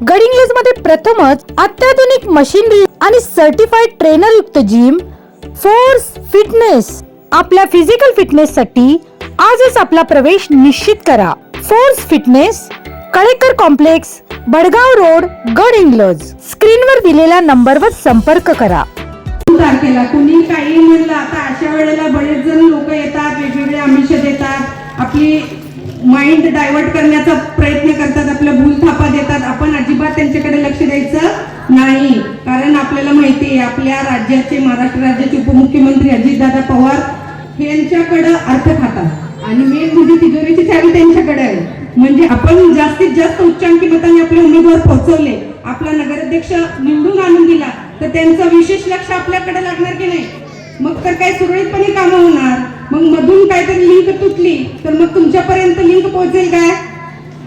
गडिंग्लजमध्ये प्रथमच अत्याधुनिक मशीनरी आणि सर्टिफाईड ट्रेनर युक्त जिम फोर्स फिटनेस आपल्या फिजिकल फिटनेस साठी आजच आपला प्रवेश निश्चित करा. Force fitness Kalekar complex Badgaon road Gadhinglaj. स्क्रीनवर दिलेल्या नंबरवर संपर्क करा. तारखेला कुणी काही म्हणलं आता अशा वेळेला बरेच जण लोक येतात वेगवेगळे आमिष देतात. आपली माइंड डायव्हर्ट करण्याचा प्रयत्न करतात आपल्या भूल थापा देतात आपण अजिबात त्यांच्याकडे लक्ष द्यायचं नाही कारण आपल्याला माहिती आहे आपल्या राज्याचे महाराष्ट्र राज्याचे उपमुख्यमंत्री अजितदादा पवार यांच्याकडं अर्थ खातात आणि मेन म्हणजे तिजोरीची चावी त्यांच्याकडे आहे. म्हणजे आपण जास्तीत जास्त उच्चांकी मतांनी आपले उमेदवार पोहोचवले आपला नगराध्यक्ष निवडून आणून दिला तर त्यांचं विशेष लक्ष आपल्याकडे लागणार की नाही? मग तर काय सुरळीतपणे कामं होणार? मग मधून काहीतरी लिंक तुटली तर मग तुमच्यापर्यंत लिंक पोहोचेल काय?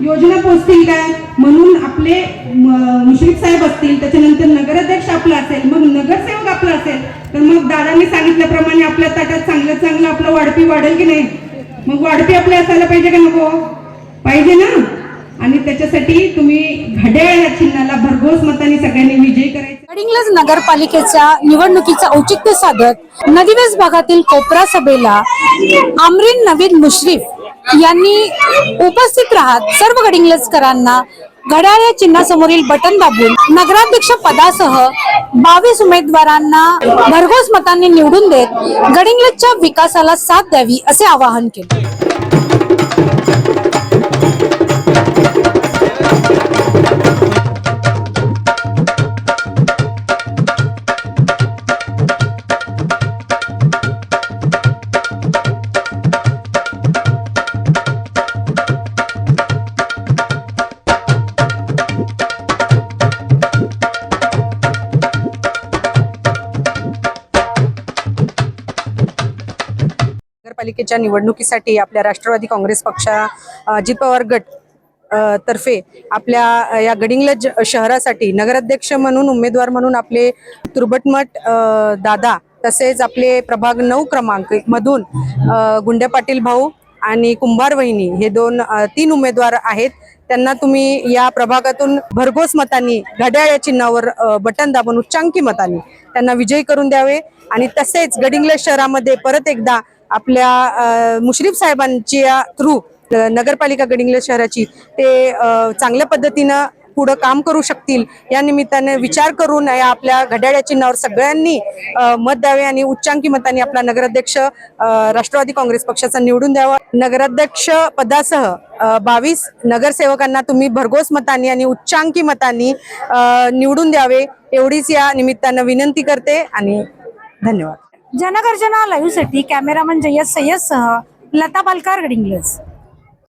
योजना पोहोचतील काय? म्हणून आपले मुश्रीफ साहेब असतील त्याच्यानंतर नगराध्यक्ष आपला असेल मग नगरसेवक आपलं असेल. तर मग दादांनी सांगितल्याप्रमाणे आपल्या ताटात चांगलं चांगलं आपलं वाढपी वाढेल की नाही? मग वाढपी आपले असायला पाहिजे का नको? पाहिजे ना? आणि त्याच्यासाठी तुम्ही घड्याळ या चिन्हाला भरघोस मताने सगळ्यांनी विजय करायचं. गडिंग्लज नगरपालिकेच्या निवडणुकीचा औचित्य साधत नदीवेस भागातील कोपरा सभेला आमरीन नवीद मुश्रीफ यांनी उपस्थित राहत सर्व गडिंग्लजकरांना घड्याळ या चिन्हासमोरील बटन दाबून नगराध्यक्ष पदासह बावीस उमेदवारांना भरघोस मतांनी निवडून देत गडिंग्लजच्या विकासाला साथ द्यावी असे आवाहन केले. महानगरपालिकेच्या निवडणुकीसाठी आपल्या राष्ट्रवादी काँग्रेस पक्षा अजित पवार गट तर्फे आपल्या या गडिंग्लज शहरासाठी नगराध्यक्ष म्हणून उमेदवार म्हणून आपले तुरबटमठ दादा तसेच आपले प्रभाग नऊ क्रमांक मधून गुंडे पाटील भाऊ आणि कुंभार वहिनी हे दोन तीन उमेदवार आहेत. त्यांना तुम्ही या प्रभागातून भरघोस मतांनी घड्याळ या चिन्हावर बटन दाबून उच्चांकी मतांनी त्यांना विजयी करून द्यावे. आणि तसेच गडिंग्लज शहरामध्ये परत एकदा आपल्या अ, मुश्रीफ साहेबांच्या थ्रू नगरपालिका गडिंग्लज शहराची ते चांगल्या पद्धतीनं पुढं काम करू शकतील. या निमित्ताने विचार करून या आपल्या घड्याळ्या चिन्हावर सगळ्यांनी मत द्यावे आणि उच्चांकी मतांनी आपला नगराध्यक्ष राष्ट्रवादी काँग्रेस पक्षाचा निवडून द्यावा. नगराध्यक्ष पदासह बावीस नगरसेवकांना तुम्ही भरघोस मतांनी आणि उच्चांकी मतांनी निवडून द्यावे. एवढीच या निमित्तानं विनंती करते आणि धन्यवाद. जनगर्जना लाईव्हसाठी कॅमेरामन जय्यद सय्यद सह लता पालकार गडिंग्लज.